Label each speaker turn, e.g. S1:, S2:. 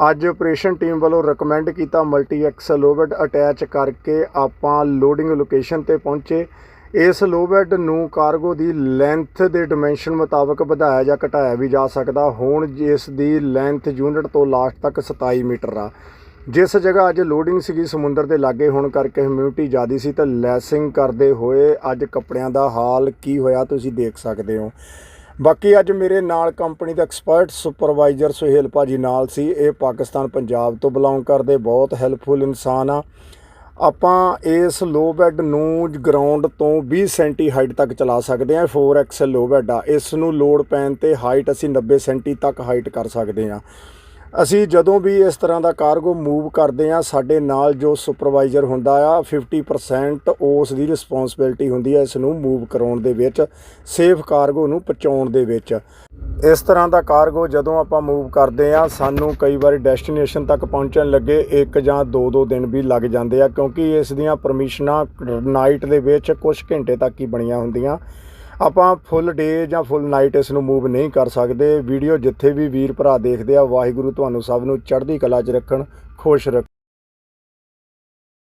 S1: ਅੱਜ operation team ਵੱਲੋਂ recommend ਕੀਤਾ ਮਲਟੀ ਐਕਸ ਲੋਬੈਡ ਅਟੈਚ ਕਰਕੇ ਆਪਾਂ ਲੋਡਿੰਗ ਲੋਕੇਸ਼ਨ ਤੇ ਪਹੁੰਚੇ। ਇਸ ਲੋਬੈਡ ਨੂੰ ਕਾਰਗੋ ਦੀ ਲੈਂਥ ਦੇ ਡਾਈਮੈਂਸ਼ਨ ਮੁਤਾਬਕ ਵਧਾਇਆ ਜਾਂ ਘਟਾਇਆ ਵੀ ਜਾ ਸਕਦਾ। ਹੁਣ ਇਸ ਦੀ ਲੈਂਥ ਯੂਨਿਟ ਤੋਂ ਲਾਸਟ ਤੱਕ 27 ਮੀਟਰ ਆ। ਜਿਸ ਜਗ੍ਹਾ ਅੱਜ ਲੋਡਿੰਗ ਸੀਗੀ ਸਮੁੰਦਰ ਦੇ ਲਾਗੇ, ਹੋਣ ਕਰਕੇ ਹਿਊਮਿਡਿਟੀ ਜ਼ਿਆਦੀ ਸੀ ਤਾਂ ਲੈਸਿੰਗ ਕਰਦੇ ਹੋਏ ਅੱਜ ਕੱਪੜਿਆਂ ਦਾ ਹਾਲ ਕੀ ਹੋਇਆ ਤੁਸੀਂ ਦੇਖ ਸਕਦੇ ਹੋ। ਬਾਕੀ ਅੱਜ ਮੇਰੇ ਨਾਲ ਕੰਪਨੀ ਦਾ ਐਕਸਪਰਟ ਸੁਪਰਵਾਈਜ਼ਰ ਸੁਹੇਲ ਭਾਜੀ ਨਾਲ ਸੀ। ਇਹ ਪਾਕਿਸਤਾਨ ਪੰਜਾਬ ਤੋਂ ਬਿਲੋਂਗ ਕਰਦੇ, ਬਹੁਤ ਹੈਲਪਫੁਲ ਇਨਸਾਨ ਆ। ਆਪਾਂ ਇਸ ਲੋ ਬੈੱਡ ਨੂੰ ਗਰਾਊਂਡ ਤੋਂ 20 ਸੈਂਟੀ ਹਾਈਟ ਤੱਕ ਚਲਾ ਸਕਦੇ ਹਾਂ 4x ਲੋ ਬੈੱਡ ਆ। ਇਸ ਨੂੰ ਲੋਡ ਪੈਣ ਤੇ ਹਾਈਟ ਅਸੀਂ 90 ਸੈਂਟੀ ਤੱਕ ਹਾਈਟ ਕਰ ਸਕਦੇ ਹਾਂ ਅਸੀਂ ਜਦੋਂ ਵੀ ਇਸ ਤਰ੍ਹਾਂ ਦਾ ਕਾਰਗੋ ਮੂਵ ਕਰਦੇ ਆ ਸਾਡੇ ਨਾਲ ਜੋ ਸੁਪਰਵਾਈਜ਼ਰ ਹੁੰਦਾ ਆ 50% ਉਸ ਦੀ ਰਿਸਪੌਂਸਿਬਿਲਟੀ ਹੁੰਦੀ ਹੈ ਇਸ ਨੂੰ ਮੂਵ ਕਰਾਉਣ ਦੇ ਵਿੱਚ ਸੇਫ ਕਾਰਗੋ ਨੂੰ ਪਹੁੰਚਾਉਣ ਦੇ ਵਿੱਚ। ਇਸ ਤਰ੍ਹਾਂ ਦਾ ਕਾਰਗੋ ਜਦੋਂ ਆਪਾਂ ਮੂਵ ਕਰਦੇ ਆ ਸਾਨੂੰ ਕਈ ਵਾਰੀ ਡੈਸਟੀਨੇਸ਼ਨ ਤੱਕ ਪਹੁੰਚਣ ਲੱਗੇ, ਇੱਕ ਜਾਂ ਦੋ ਦੋ ਦਿਨ ਵੀ ਲੱਗ ਜਾਂਦੇ ਆ, ਕਿਉਂਕਿ ਇਸ ਦੀਆਂ ਪਰਮਿਸ਼ਨਾਂ ਨਾਈਟ ਦੇ ਵਿੱਚ ਕੁਝ ਘੰਟੇ ਤੱਕ ਹੀ ਬਣੀਆਂ ਹੁੰਦੀਆਂ। ਆਪਾਂ ਫੁੱਲ ਡੇ ਜਾਂ ਫੁੱਲ ਨਾਈਟ ਇਸ ਨੂੰ ਮੂਵ ਨਹੀਂ ਕਰ ਸਕਦੇ। ਵੀਡੀਓ ਜਿੱਥੇ ਵੀ ਵੀਰ ਭਰਾ ਦੇਖਦੇ ਆ, ਵਾਹਿਗੁਰੂ ਤੁਹਾਨੂੰ ਸਭ ਨੂੰ ਚੜ੍ਹਦੀ ਕਲਾ 'ਚ ਰੱਖਣ, ਖੁਸ਼ ਰੱਖਣ।